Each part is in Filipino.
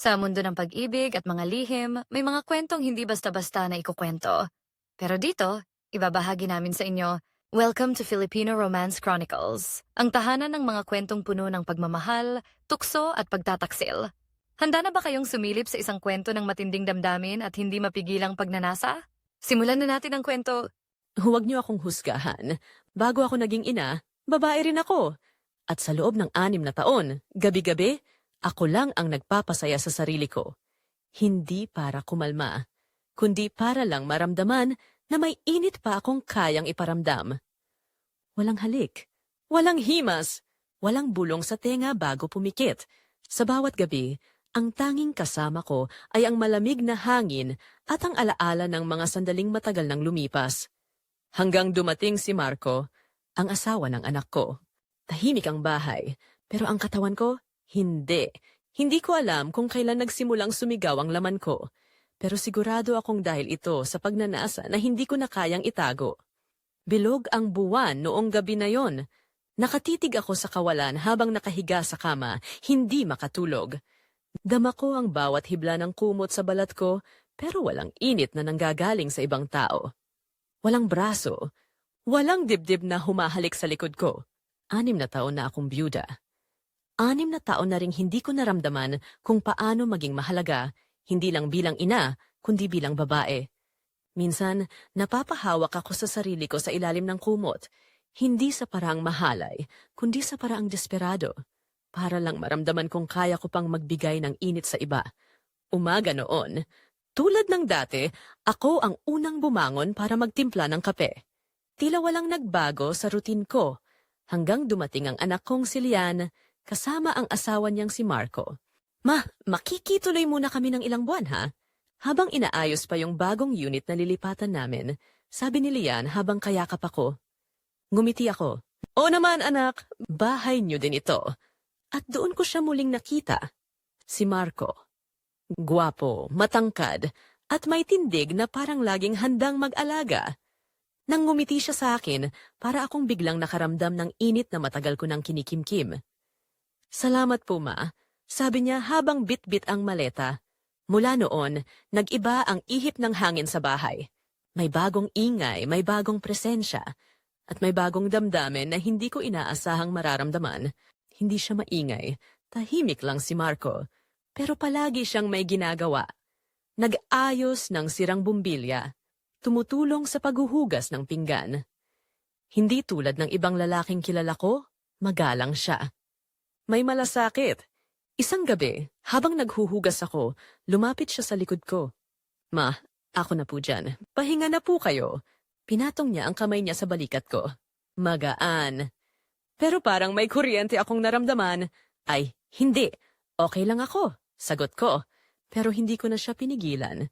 Sa mundo ng pag-ibig at mga lihim, may mga kwentong hindi basta-basta na ikukwento. Pero dito, ibabahagi namin sa inyo, Welcome to Filipino Romance Chronicles, ang tahanan ng mga kwentong puno ng pagmamahal, tukso at pagtataksil. Handa na ba kayong sumilip sa isang kwento ng matinding damdamin at hindi mapigilang pagnanasa? Simulan na natin ang kwento. Huwag niyo akong husgahan. Bago ako naging ina, babae rin ako. At sa loob ng anim na taon, gabi-gabi, ako lang ang nagpapasaya sa sarili ko. Hindi para kumalma, kundi para lang maramdaman na may init pa akong kayang iparamdam. Walang halik, walang himas, walang bulong sa tenga bago pumikit. Sa bawat gabi, ang tanging kasama ko ay ang malamig na hangin at ang alaala ng mga sandaling matagal nang lumipas. Hanggang dumating si Marco, ang asawa ng anak ko. Tahimik ang bahay, pero ang katawan ko, hindi. Hindi ko alam kung kailan nagsimulang sumigaw ang laman ko. Pero sigurado akong dahil ito sa pagnanasa na hindi ko na kayang itago. Bilog ang buwan noong gabi na yon. Nakatitig ako sa kawalan habang nakahiga sa kama, hindi makatulog. Dama ko ang bawat hibla ng kumot sa balat ko, pero walang init na nanggagaling sa ibang tao. Walang braso, walang dibdib na humahalik sa likod ko. Anim na taon na akong byuda. Anim na taon na ring hindi ko naramdaman kung paano maging mahalaga, hindi lang bilang ina, kundi bilang babae. Minsan, napapahawak ako sa sarili ko sa ilalim ng kumot, hindi sa paraang mahalay, kundi sa paraang desperado, para lang maramdaman kong kaya ko pang magbigay ng init sa iba. Umaga noon, tulad ng dati, ako ang unang bumangon para magtimpla ng kape. Tila walang nagbago sa routine ko, hanggang dumating ang anak kong si Lian, kasama ang asawa niyang si Marco. Ma, makikituloy muna kami ng ilang buwan ha? Habang inaayos pa yung bagong unit na lilipatan namin, sabi ni Lian habang kayakap ako. Ngumiti ako. O naman anak, bahay niyo din ito. At doon ko siya muling nakita. Si Marco. Guwapo, matangkad, at may tindig na parang laging handang mag-alaga. Nang ngumiti siya sa akin, para akong biglang nakaramdam ng init na matagal ko nang kinikimkim. Salamat po, ma. Sabi niya habang bit-bit ang maleta. Mula noon, nag-iba ang ihip ng hangin sa bahay. May bagong ingay, may bagong presensya, at may bagong damdamin na hindi ko inaasahang mararamdaman. Hindi siya maingay, tahimik lang si Marco, pero palagi siyang may ginagawa. Nag-ayos ng sirang bumbilya, tumutulong sa paghuhugas ng pinggan. Hindi tulad ng ibang lalaking kilala ko, magalang siya. May malasakit. Isang gabi, habang naghuhugas ako, lumapit siya sa likod ko. Ma, ako na po dyan. Pahinga na po kayo. Pinatong niya ang kamay niya sa balikat ko. Magaan. Pero parang may kuryente akong naramdaman. Ay, hindi. Okay lang ako. Sagot ko. Pero hindi ko na siya pinigilan.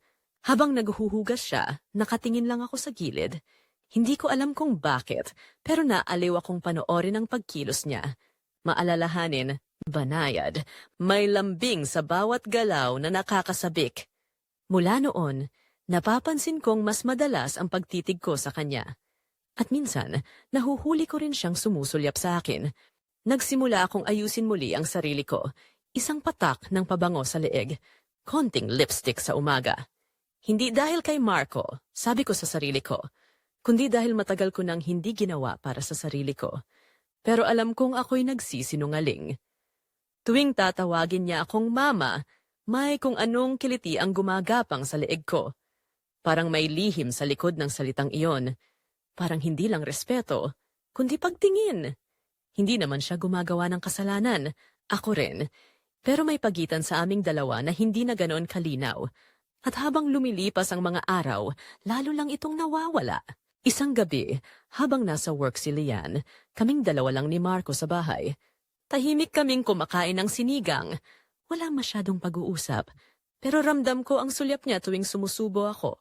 Habang naghuhugas siya, nakatingin lang ako sa gilid. Hindi ko alam kung bakit, pero naaliw akong panoorin ang pagkilos niya. Maalalahanin, banayad, may lambing sa bawat galaw na nakakasabik. Mula noon, napapansin kong mas madalas ang pagtitig ko sa kanya. At minsan, nahuhuli ko rin siyang sumusulyap sa akin. Nagsimula akong ayusin muli ang sarili ko. Isang patak ng pabango sa leeg. Konting lipstick sa umaga. Hindi dahil kay Marco, sabi ko sa sarili ko, kundi dahil matagal ko nang hindi ginawa para sa sarili ko. Pero alam kong ako'y nagsisinungaling. Tuwing tatawagin niya akong mama, may kung anong kiliti ang gumagapang sa leeg ko. Parang may lihim sa likod ng salitang iyon. Parang hindi lang respeto, kundi pagtingin. Hindi naman siya gumagawa ng kasalanan. Ako rin. Pero may pagitan sa aming dalawa na hindi na ganoon kalinaw. At habang lumilipas ang mga araw, lalo lang itong nawawala. Isang gabi, habang nasa work si Lian, kaming dalawa lang ni Marco sa bahay. Tahimik kaming kumakain ng sinigang. Wala masyadong pag-uusap, pero ramdam ko ang sulyap niya tuwing sumusubo ako.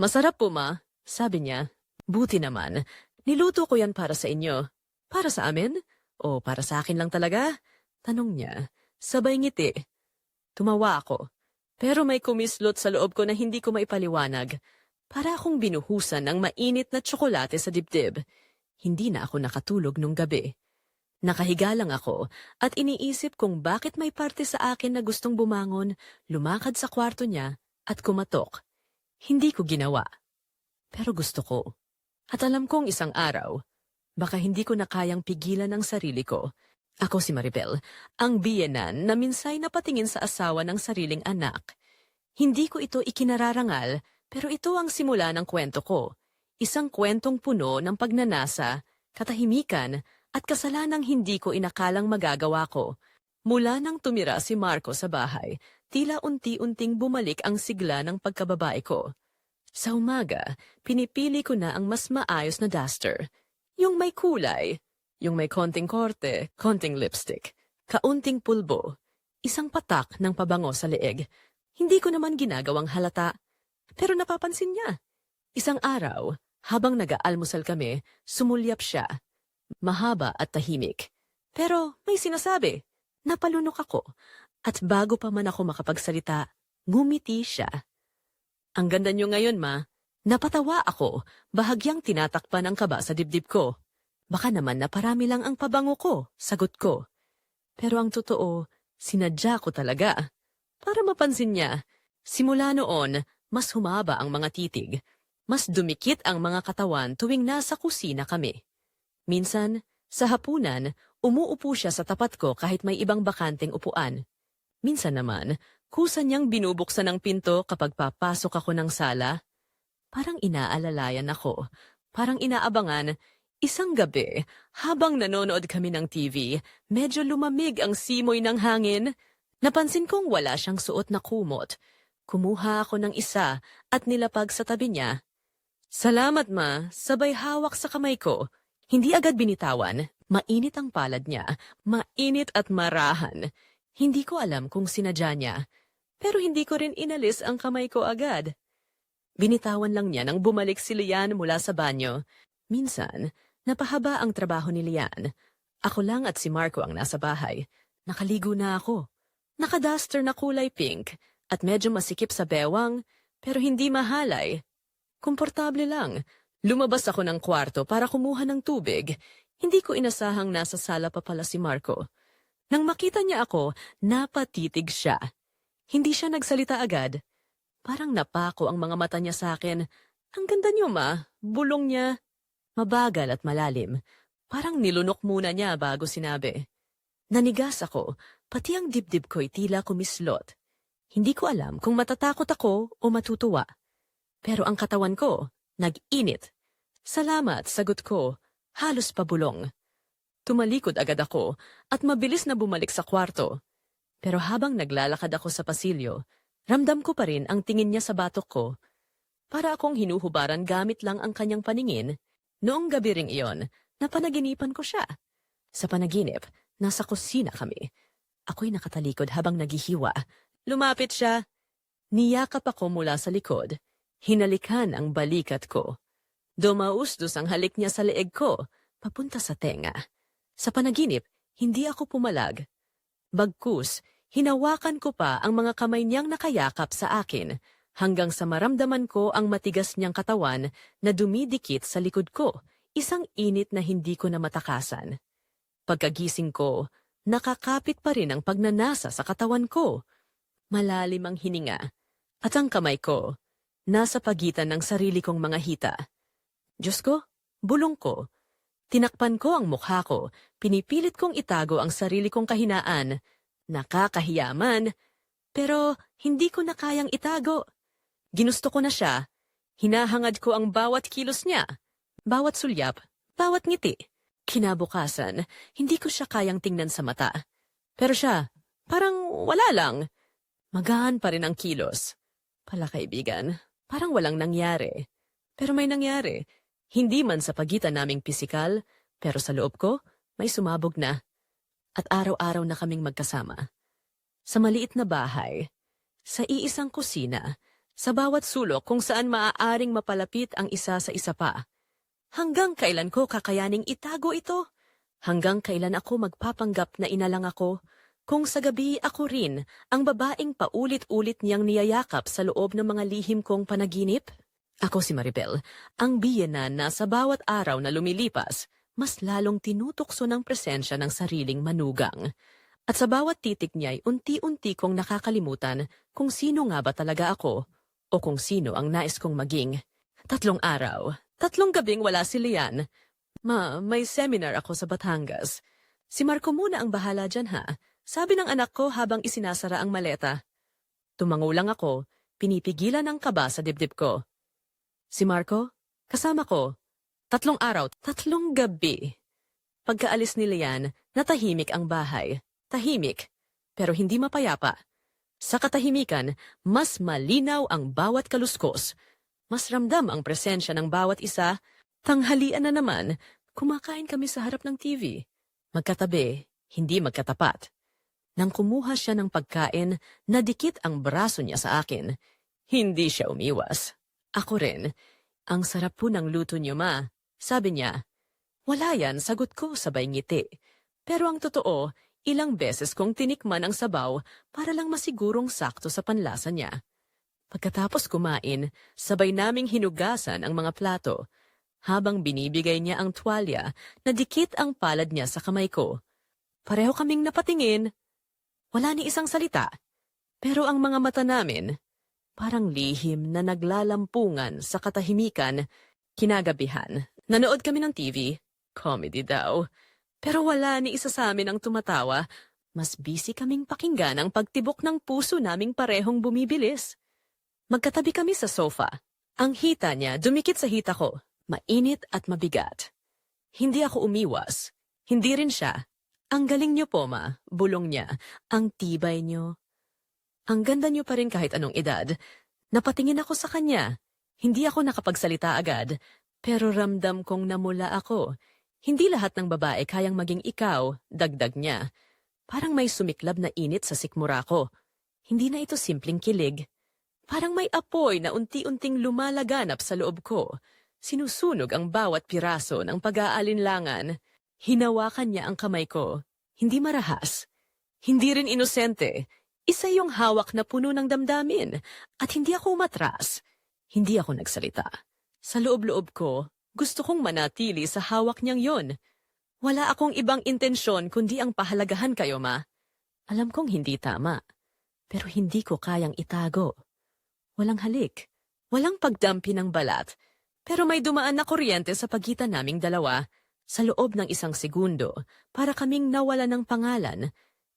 Masarap po ma, sabi niya. Buti naman, niluto ko yan para sa inyo. Para sa amin? O para sa akin lang talaga? Tanong niya. Sabay ngiti. Tumawa ako. Pero may kumislot sa loob ko na hindi ko maipaliwanag. Para akong binuhusan ng mainit na tsokolate sa dibdib. Hindi na ako nakatulog nung gabi. Nakahiga lang ako at iniisip kung bakit may parte sa akin na gustong bumangon, lumakad sa kwarto niya at kumatok. Hindi ko ginawa. Pero gusto ko. At alam kong isang araw, baka hindi ko na kayang pigilan ang sarili ko. Ako si Maribel, ang biyenan na minsay napatingin sa asawa ng sariling anak. Hindi ko ito ikinararangal, pero ito ang simula ng kwento ko. Isang kwentong puno ng pagnanasa, katahimikan, at kasalanang hindi ko inakalang magagawa ko. Mula nang tumira si Marco sa bahay, tila unti-unting bumalik ang sigla ng pagkababae ko. Sa umaga, pinipili ko na ang mas maayos na duster. Yung may kulay, yung may konting korte, konting lipstick, kaunting pulbo, isang patak ng pabango sa leeg. Hindi ko naman ginagawang halata. Pero napapansin niya. Isang araw, habang nag-aalmusal kami, sumulyap siya. Mahaba at tahimik. Pero may sinasabi. Napalunok ako. At bago pa man ako makapagsalita, ngumiti siya. Ang ganda niyo ngayon, ma. Napatawa ako, bahagyang tinatakpan ang kaba sa dibdib ko. Baka naman na parami lang ang pabango ko, sagot ko. Pero ang totoo, sinadya ko talaga. Para mapansin niya, simula noon, mas humaba ang mga titig. Mas dumikit ang mga katawan tuwing nasa kusina kami. Minsan, sa hapunan, umuupo siya sa tapat ko kahit may ibang bakanteng upuan. Minsan naman, kusa niyang binubuksan ang pinto kapag papasok ako ng sala. Parang inaalalayan ako. Parang inaabangan. Isang gabi, habang nanonood kami ng TV, medyo lumamig ang simoy ng hangin. Napansin kong wala siyang suot na kumot. Kumuha ako ng isa at nilapag sa tabi niya. Salamat ma, sabay hawak sa kamay ko. Hindi agad binitawan. Mainit ang palad niya. Mainit at marahan. Hindi ko alam kung sinadya niya. Pero hindi ko rin inalis ang kamay ko agad. Binitawan lang niya nang bumalik si Lian mula sa banyo. Minsan, napahaba ang trabaho ni Lian. Ako lang at si Marco ang nasa bahay. Nakaligo na ako. Nakaduster na kulay pink at medyo masikip sa bewang, pero hindi mahalay. Komportable lang. Lumabas ako ng kwarto para kumuha ng tubig. Hindi ko inasahang nasa sala pa pala si Marco. Nang makita niya ako, napatitig siya. Hindi siya nagsalita agad. Parang napako ang mga mata niya sa akin. Ang ganda niyo, ma. Bulong niya. Mabagal at malalim. Parang nilunok muna niya bago sinabi. Nanigas ako, pati ang dibdib ko'y tila kumislot. Hindi ko alam kung matatakot ako o matutuwa. Pero ang katawan ko, nag-init. Salamat, sagot ko. Halos pabulong. Tumalikod agad ako at mabilis na bumalik sa kwarto. Pero habang naglalakad ako sa pasilyo, ramdam ko pa rin ang tingin niya sa batok ko. Para akong hinuhubaran gamit lang ang kanyang paningin, noong gabi ring iyon, napanaginipan ko siya. Sa panaginip, nasa kusina kami. Ako'y nakatalikod habang naghihiwa. Lumapit siya. Niyakap ako mula sa likod. Hinalikan ang balikat ko. Dumausdos ang halik niya sa leeg ko, papunta sa tenga. Sa panaginip, hindi ako pumalag. Bagkus, hinawakan ko pa ang mga kamay niyang nakayakap sa akin, hanggang sa maramdaman ko ang matigas niyang katawan na dumidikit sa likod ko, isang init na hindi ko na matakasan. Pagkagising ko, nakakapit pa rin ang pagnanasa sa katawan ko. Malalim ang hininga, at ang kamay ko, nasa pagitan ng sarili kong mga hita. Diyos ko, bulong ko. Tinakpan ko ang mukha ko, pinipilit kong itago ang sarili kong kahinaan. Nakakahiyaman, pero hindi ko na kayang itago. Ginusto ko na siya. Hinahangad ko ang bawat kilos niya, bawat sulyap, bawat ngiti. Kinabukasan, hindi ko siya kayang tingnan sa mata. Pero siya, parang wala lang. Magaan pa rin ang kilos. Pala kaibigan, parang walang nangyari. Pero may nangyari. Hindi man sa pagitan naming pisikal, pero sa loob ko, may sumabog na. At araw-araw na kaming magkasama. Sa maliit na bahay, sa iisang kusina, sa bawat sulok kung saan maaaring mapalapit ang isa sa isa pa. Hanggang kailan ko kakayaning itago ito? Hanggang kailan ako magpapanggap na inalang ako? Kung sa gabi ako rin ang babaeng paulit-ulit niyang niyayakap sa loob ng mga lihim kong panaginip? Ako si Maribel, ang biyenan na sa bawat araw na lumilipas, mas lalong tinutokso ng presensya ng sariling manugang. At sa bawat titik niya'y unti-unti kong nakakalimutan kung sino nga ba talaga ako o kung sino ang nais kong maging. Tatlong araw, tatlong gabing wala si Lian. Ma, may seminar ako sa Batangas. Si Marco muna ang bahala dyan ha. Sabi ng anak ko habang isinasara ang maleta. Tumango lang ako, pinipigilan ang kaba sa dibdib ko. Si Marco, kasama ko. Tatlong araw, tatlong gabi. Pagkaalis ni Lian, natahimik ang bahay. Tahimik, pero hindi mapayapa. Sa katahimikan, mas malinaw ang bawat kaluskos. Mas ramdam ang presensya ng bawat isa. Tanghalian na naman, kumakain kami sa harap ng TV. Magkatabi, hindi magkatapat. Nang kumuha siya ng pagkain, nadikit ang braso niya sa akin. Hindi siya umiwas. Ako rin. Ang sarap po ng luto niyo, ma. Sabi niya. Wala yan, sagot ko sabay ngiti. Pero ang totoo, ilang beses kong tinikman ang sabaw para lang masigurong sakto sa panlasa niya. Pagkatapos kumain, sabay naming hinugasan ang mga plato. Habang binibigay niya ang tuwalya, nadikit ang palad niya sa kamay ko. Pareho kaming napatingin. Wala ni isang salita. Pero ang mga mata namin, parang lihim na naglalampungan sa katahimikan. Kinagabihan, nanood kami ng TV. Comedy daw. Pero wala ni isa sa amin ang tumatawa. Mas busy kaming pakinggan ang pagtibok ng puso naming parehong bumibilis. Magkatabi kami sa sofa. Ang hita niya dumikit sa hita ko, mainit at mabigat. Hindi ako umiwas. Hindi rin siya. Ang galing niyo po, ma. Bulong niya. Ang tibay niyo. Ang ganda niyo pa rin kahit anong edad. Napatingin ako sa kanya. Hindi ako nakapagsalita agad, pero ramdam kong namula ako. Hindi lahat ng babae kayang maging ikaw, dagdag niya. Parang may sumiklab na init sa sikmura ko. Hindi na ito simpleng kilig. Parang may apoy na unti-unting lumalaganap sa loob ko. Sinusunog ang bawat piraso ng pag-aalinlangan. Hinawakan niya ang kamay ko. Hindi marahas. Hindi rin inosente. Isa yung hawak na puno ng damdamin. At hindi ako umatras. Hindi ako nagsalita. Sa loob-loob ko, gusto kong manatili sa hawak niyang yon. Wala akong ibang intensyon kundi ang pahalagahan kayo, ma. Alam kong hindi tama. Pero hindi ko kayang itago. Walang halik. Walang pagdampi ng balat. Pero may dumaan na kuryente sa pagitan naming dalawa sa loob ng isang segundo para kaming nawala ng pangalan,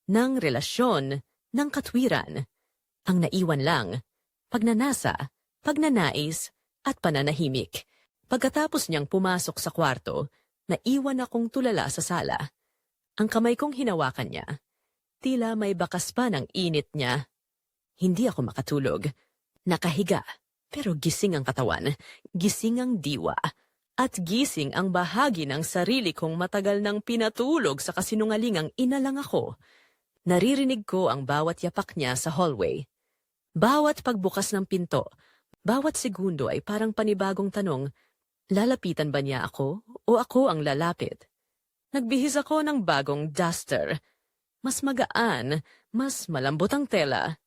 ng relasyon, ng katwiran. Ang naiwan lang, pagnanasa, pagnanais, at pananahimik. Pagkatapos niyang pumasok sa kwarto, naiwan akong tulala sa sala. Ang kamay kong hinawakan niya. Tila may bakas pa ng init niya. Hindi ako makatulog. Nakahiga, pero gising ang katawan, gising ang diwa, at gising ang bahagi ng sarili kong matagal nang pinatulog sa kasinungalingang inalang ako. Naririnig ko ang bawat yapak niya sa hallway. Bawat pagbukas ng pinto, bawat segundo ay parang panibagong tanong, lalapitan ba niya ako o ako ang lalapit? Nagbihis ako ng bagong duster. Mas magaan, mas malambot ang tela.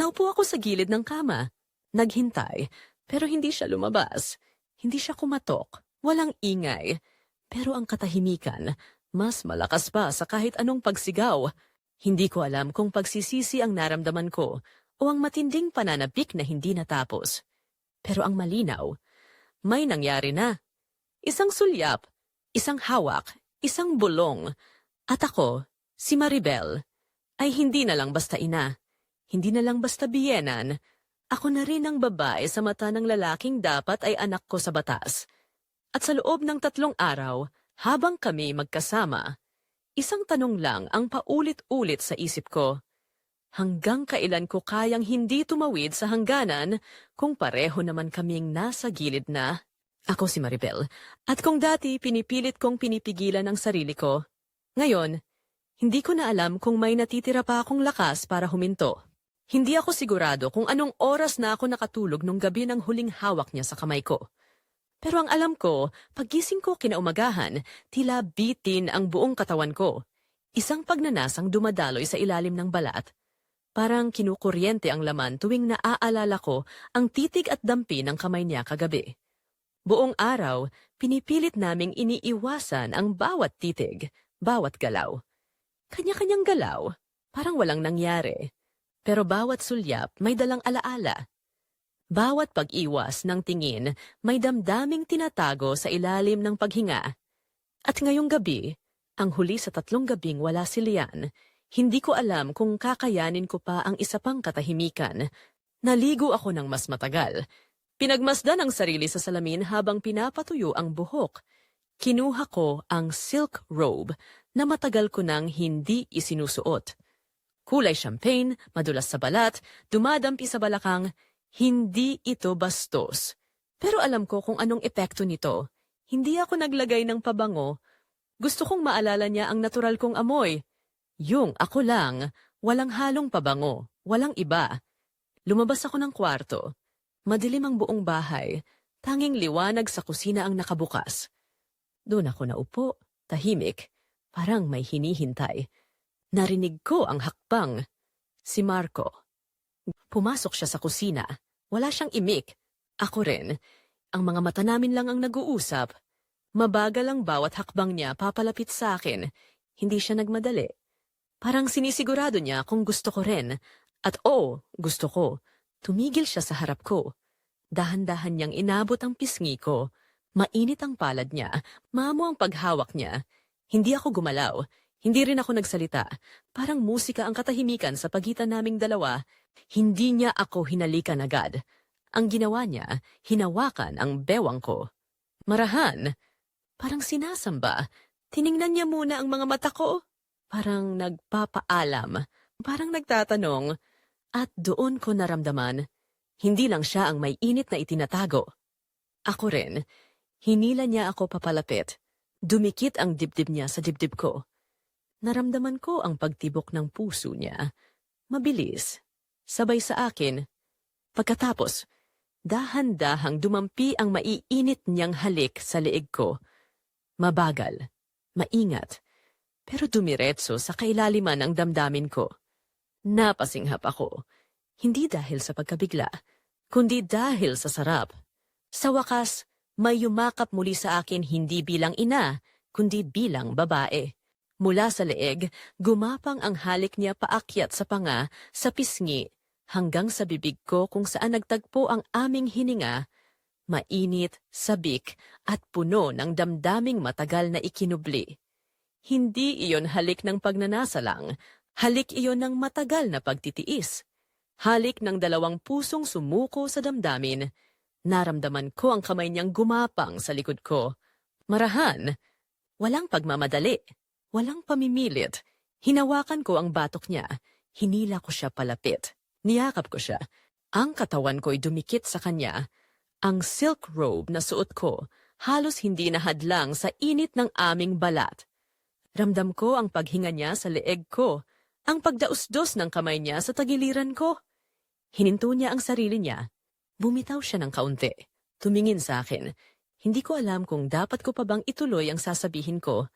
Naupo ako sa gilid ng kama. Naghintay, pero hindi siya lumabas. Hindi siya kumatok. Walang ingay. Pero ang katahimikan, mas malakas pa sa kahit anong pagsigaw. Hindi ko alam kung pagsisisi ang naramdaman ko o ang matinding pananabik na hindi natapos. Pero ang malinaw, may nangyari na. Isang sulyap, isang hawak, isang bulong. At ako, si Maribel, ay hindi na lang basta ina. Hindi na lang basta biyenan. Ako na rin ang babae sa mata ng lalaking dapat ay anak ko sa batas. At sa loob ng tatlong araw, habang kami magkasama, isang tanong lang ang paulit-ulit sa isip ko. Hanggang kailan ko kayang hindi tumawid sa hangganan kung pareho naman kaming nasa gilid na? Ako si Maribel. At kung dati pinipilit kong pinipigilan ang sarili ko, ngayon, hindi ko na alam kung may natitira pa akong lakas para huminto. Hindi ako sigurado kung anong oras na ako nakatulog nung gabi ng huling hawak niya sa kamay ko. Pero ang alam ko, pagising ko kinaumagahan, tila bitin ang buong katawan ko. Isang pagnanasang dumadaloy sa ilalim ng balat. Parang kinukuryente ang laman tuwing naaalala ko ang titig at dampi ng kamay niya kagabi. Buong araw, pinipilit naming iniiwasan ang bawat titig, bawat galaw. Kanya-kanyang galaw, parang walang nangyari. Pero bawat sulyap may dalang alaala. Bawat pag-iwas ng tingin may damdaming tinatago sa ilalim ng paghinga. At ngayong gabi, ang huli sa tatlong gabing wala si Lian, hindi ko alam kung kakayanin ko pa ang isa pang katahimikan. Naligo ako ng mas matagal. Pinagmasdan ang sarili sa salamin habang pinapatuyo ang buhok. Kinuha ko ang silk robe na matagal ko nang hindi isinusuot. Kulay champagne, madulas sa balat, dumadampi sa balakang, hindi ito bastos. Pero alam ko kung anong epekto nito. Hindi ako naglagay ng pabango. Gusto kong maalala niya ang natural kong amoy. Yung ako lang, walang halong pabango, walang iba. Lumabas ako ng kwarto. Madilim ang buong bahay. Tanging liwanag sa kusina ang nakabukas. Doon ako naupo, tahimik, parang may hinihintay. Narinig ko ang hakbang. Si Marco. Pumasok siya sa kusina. Wala siyang imik. Ako rin. Ang mga mata namin lang ang nag-uusap. Mabagal ang bawat hakbang niya papalapit sa akin. Hindi siya nagmadali. Parang sinisigurado niya kung gusto ko rin. At oo, gusto ko. Tumigil siya sa harap ko. Dahan-dahan niyang inabot ang pisngi ko. Mainit ang palad niya. Mamo ang paghawak niya. Hindi ako gumalaw. Hindi rin ako nagsalita. Parang musika ang katahimikan sa pagitan naming dalawa. Hindi niya ako hinalikan agad. Ang ginawa niya, hinawakan ang bewang ko. Marahan. Parang sinasamba. Tiningnan niya muna ang mga mata ko. Parang nagpapaalam. Parang nagtatanong. At doon ko naramdaman, hindi lang siya ang may init na itinatago. Ako rin. Hinila niya ako papalapit. Dumikit ang dibdib niya sa dibdib ko. Naramdaman ko ang pagtibok ng puso niya. Mabilis. Sabay sa akin. Pagkatapos, dahan-dahang dumampi ang maiinit niyang halik sa leeg ko. Mabagal, maingat, pero dumiretso sa kailaliman ng damdamin ko. Napasinghap ako. Hindi dahil sa pagkabigla, kundi dahil sa sarap. Sa wakas, may yumakap muli sa akin hindi bilang ina, kundi bilang babae. Mula sa leeg, gumapang ang halik niya paakyat sa panga, sa pisngi, hanggang sa bibig ko kung saan nagtagpo ang aming hininga, mainit, sabik, at puno ng damdaming matagal na ikinubli. Hindi iyon halik ng pagnanasa lang, halik iyon ng matagal na pagtitiis. Halik ng dalawang pusong sumuko sa damdamin. Naramdaman ko ang kamay niyang gumapang sa likod ko. Marahan, walang pagmamadali, walang pamimilit. Hinawakan ko ang batok niya. Hinila ko siya palapit. Niyakap ko siya. Ang katawan ko'y dumikit sa kanya. Ang silk robe na suot ko halos hindi nahadlang sa init ng aming balat. Ramdam ko ang paghinga niya sa leeg ko, ang pagdausdos ng kamay niya sa tagiliran ko. Hininto niya ang sarili niya. Bumitaw siya ng kaunti. Tumingin sa akin. Hindi ko alam kung dapat ko pa bang ituloy ang sasabihin ko.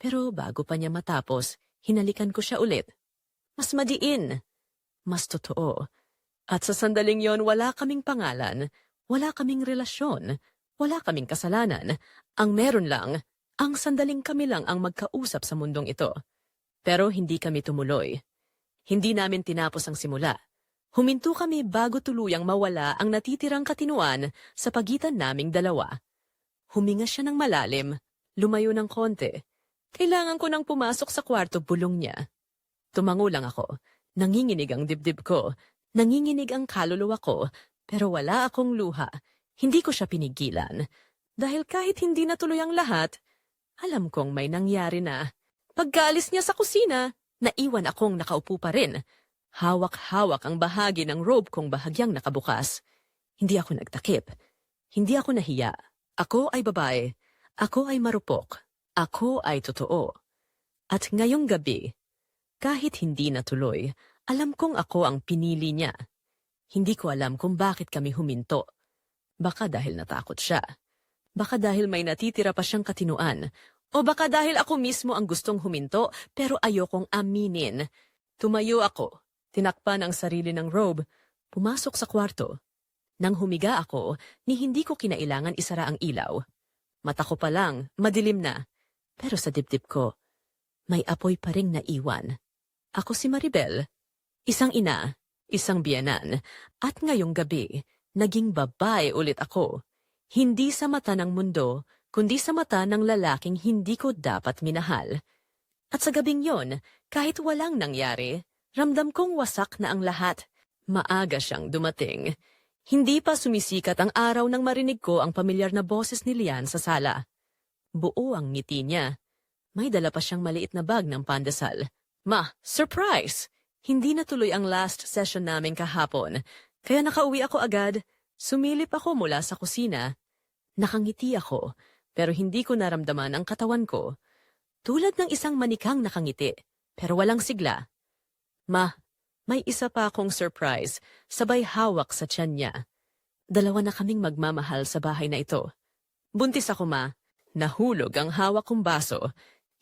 Pero bago pa niya matapos, hinalikan ko siya ulit. Mas madiin. Mas totoo. At sa sandaling yon wala kaming pangalan, wala kaming relasyon, wala kaming kasalanan. Ang meron lang, ang sandaling kami lang ang magkausap sa mundong ito. Pero hindi kami tumuloy. Hindi namin tinapos ang simula. Huminto kami bago tuluyang mawala ang natitirang katinuan sa pagitan naming dalawa. Huminga siya ng malalim, lumayo ng konti. Kailangan ko nang pumasok sa kwarto bulong niya. Tumango lang ako. Nanginginig ang dibdib ko. Nanginginig ang kaluluwa ko. Pero wala akong luha. Hindi ko siya pinigilan. Dahil kahit hindi natuloy ang lahat, alam kong may nangyari na. Pagkaalis niya sa kusina, naiwan akong nakaupo pa rin. Hawak-hawak ang bahagi ng robe kong bahagyang nakabukas. Hindi ako nagtakip. Hindi ako nahiya. Ako ay babae. Ako ay marupok. Ako ay totoo. At ngayong gabi, kahit hindi natuloy, alam kong ako ang pinili niya. Hindi ko alam kung bakit kami huminto. Baka dahil natakot siya. Baka dahil may natitira pa siyang katinuan. O baka dahil ako mismo ang gustong huminto pero ayokong aminin. Tumayo ako, tinakpan ang sarili ng robe, pumasok sa kwarto. Nang humiga ako, ni hindi ko kinailangan isara ang ilaw. Mata ko pa lang, madilim na. Pero sa dibdib ko, may apoy pa ring naiwan. Ako si Maribel, isang ina, isang biyanan, at ngayong gabi, naging babae ulit ako. Hindi sa mata ng mundo, kundi sa mata ng lalaking hindi ko dapat minahal. At sa gabing yon, kahit walang nangyari, ramdam kong wasak na ang lahat. Maaga siyang dumating. Hindi pa sumisikat ang araw nang marinig ko ang pamilyar na boses ni Lian sa sala. Buo ang ngiti niya. May dala pa siyang maliit na bag ng pandesal. Ma, surprise! Hindi natuloy ang last session namin kahapon, kaya nakauwi ako agad. Sumilip ako mula sa kusina. Nakangiti ako, pero hindi ko naramdaman ang katawan ko. Tulad ng isang manikang nakangiti, pero walang sigla. Ma, may isa pa akong surprise, sabay hawak sa tiyan niya. Dalawa na kaming magmamahal sa bahay na ito. Buntis ako, ma. Nahulog ang hawak kong baso.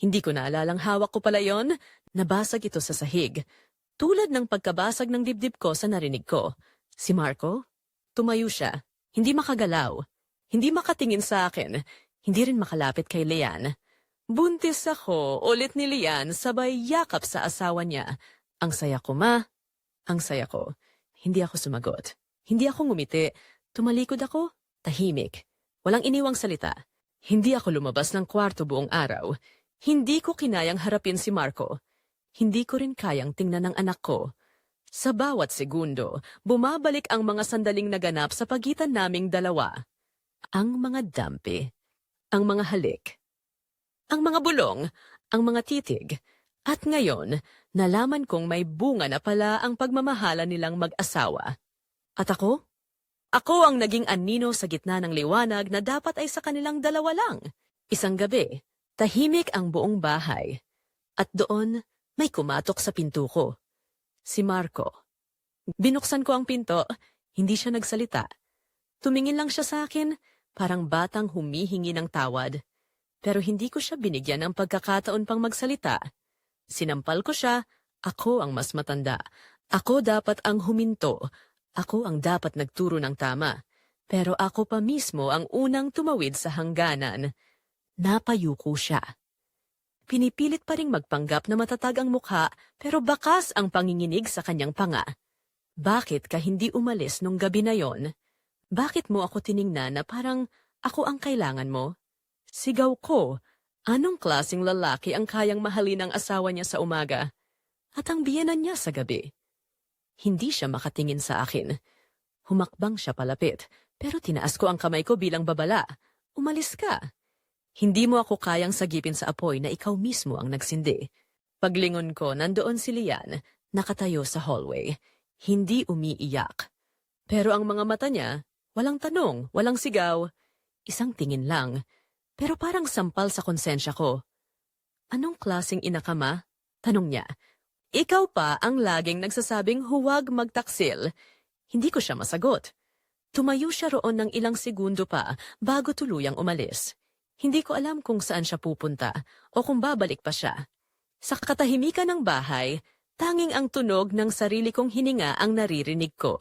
Hindi ko naalalang hawak ko pala yon. Nabasag ito sa sahig. Tulad ng pagkabasag ng dibdib ko sa narinig ko. Si Marco? Tumayo siya. Hindi makagalaw. Hindi makatingin sa akin. Hindi rin makalapit kay Lian. Buntis ako, ulit ni Lian, sabay yakap sa asawa niya. Ang saya ko, ma. Ang saya ko. Hindi ako sumagot. Hindi ako ngumiti. Tumalikod ako. Tahimik. Walang iniwang salita. Hindi ako lumabas ng kwarto buong araw. Hindi ko kinayang harapin si Marco. Hindi ko rin kayang tingnan ng anak ko. Sa bawat segundo, bumabalik ang mga sandaling naganap sa pagitan naming dalawa. Ang mga dampi. Ang mga halik. Ang mga bulong. Ang mga titig. At ngayon, nalaman kong may bunga na pala ang pagmamahala nilang mag-asawa. At ako? Ako ang naging anino sa gitna ng liwanag na dapat ay sa kanilang dalawa lang. Isang gabi, tahimik ang buong bahay. At doon, may kumatok sa pinto ko. Si Marco. Binuksan ko ang pinto, hindi siya nagsalita. Tumingin lang siya sa akin, parang batang humihingi ng tawad. Pero hindi ko siya binigyan ng pagkakataon pang magsalita. Sinampal ko siya, ako ang mas matanda. Ako dapat ang huminto. Ako ang dapat nagturo ng tama. Pero ako pa mismo ang unang tumawid sa hangganan. Napayuko siya. Pinipilit pa ring magpanggap na matatag ang mukha pero bakas ang panginginig sa kanyang panga. Bakit ka hindi umalis nung gabi na yon? Bakit mo ako tiningnan na parang ako ang kailangan mo? Sigaw ko, anong klasing lalaki ang kayang mahalin ang asawa niya sa umaga? At ang biyenan niya sa gabi? Hindi siya makatingin sa akin. Humakbang siya palapit, pero tinaas ko ang kamay ko bilang babala. Umalis ka. Hindi mo ako kayang sagipin sa apoy na ikaw mismo ang nagsindi. Paglingon ko, nandoon si Lian, nakatayo sa hallway. Hindi umiiyak. Pero ang mga mata niya, walang tanong, walang sigaw. Isang tingin lang. Pero parang sampal sa konsensya ko. Anong klasing ina ka, ma? Tanong niya. Ikaw pa ang laging nagsasabing huwag magtaksil. Hindi ko siya masagot. Tumayo siya roon ng ilang segundo pa bago tuluyang umalis. Hindi ko alam kung saan siya pupunta o kung babalik pa siya. Sa katahimikan ng bahay, tanging ang tunog ng sarili kong hininga ang naririnig ko.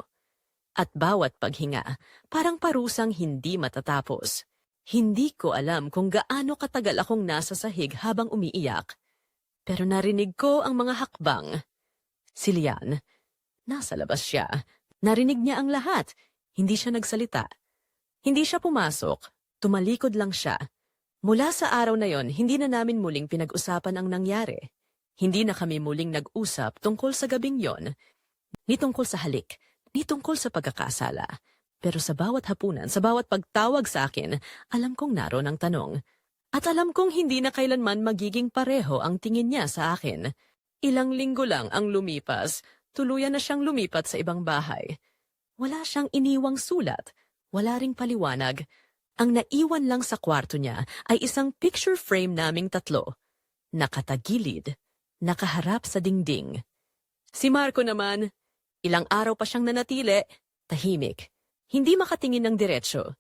At bawat paghinga, parang parusang hindi matatapos. Hindi ko alam kung gaano katagal akong nasa sahig habang umiiyak. Pero narinig ko ang mga hakbang. Si Lian, nasa labas siya. Narinig niya ang lahat. Hindi siya nagsalita. Hindi siya pumasok. Tumalikod lang siya. Mula sa araw na yon, hindi na namin muling pinag-usapan ang nangyari. Hindi na kami muling nag-usap tungkol sa gabing yon, ni tungkol sa halik, ni tungkol sa pagkakasala. Pero sa bawat hapunan, sa bawat pagtawag sa akin, alam kong naroon ang tanong. At alam kong hindi na kailanman magiging pareho ang tingin niya sa akin. Ilang linggo lang ang lumipas, tuluyan na siyang lumipat sa ibang bahay. Wala siyang iniwang sulat, wala ring paliwanag. Ang naiwan lang sa kwarto niya ay isang picture frame naming tatlo. Nakatagilid, nakaharap sa dingding. Si Marco naman, ilang araw pa siyang nanatili, tahimik. Hindi makatingin ng diretsyo.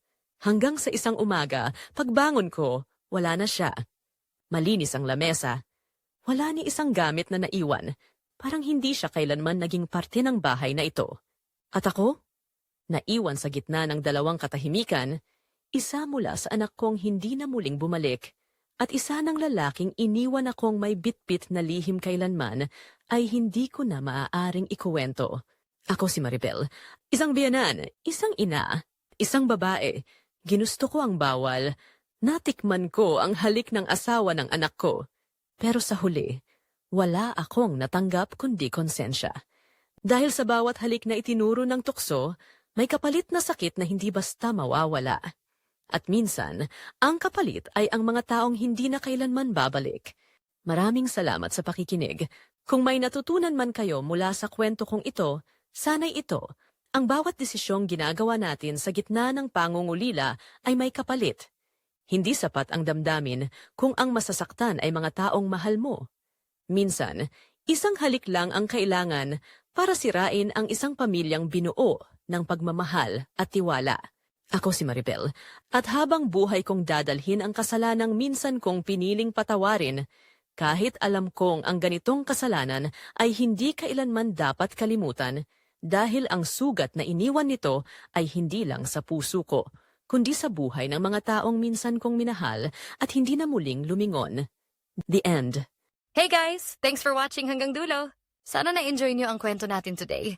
Hanggang sa isang umaga, pagbangon ko, wala na siya. Malinis ang lamesa. Wala ni isang gamit na naiwan. Parang hindi siya kailanman naging parte ng bahay na ito. At ako? Naiwan sa gitna ng dalawang katahimikan, isa mula sa anak kong hindi na muling bumalik, at isa ng lalaking iniwan akong may bitbit na lihim kailanman ay hindi ko na maaaring ikuwento. Ako si Maribel, isang biyanan, isang ina, isang babae. Ginusto ko ang bawal. Natikman ko ang halik ng asawa ng anak ko. Pero sa huli, wala akong natanggap kundi konsensya. Dahil sa bawat halik na itinuro ng tukso, may kapalit na sakit na hindi basta mawawala. At minsan, ang kapalit ay ang mga taong hindi na kailanman babalik. Maraming salamat sa pakikinig. Kung may natutunan man kayo mula sa kwento kong ito, sana'y ito. Ang bawat desisyong ginagawa natin sa gitna ng pangungulila ay may kapalit. Hindi sapat ang damdamin kung ang masasaktan ay mga taong mahal mo. Minsan, isang halik lang ang kailangan para sirain ang isang pamilyang binuo ng pagmamahal at tiwala. Ako si Maribel, at habang buhay kong dadalhin ang kasalanang minsan kong piniling patawarin, kahit alam kong ang ganitong kasalanan ay hindi kailanman dapat kalimutan dahil ang sugat na iniwan nito ay hindi lang sa puso ko, kundi sa buhay ng mga taong minsan kong minahal at hindi na muling lumingon. The End Hey guys! Thanks for watching hanggang dulo. Sana na-enjoy niyo ang kwento natin today.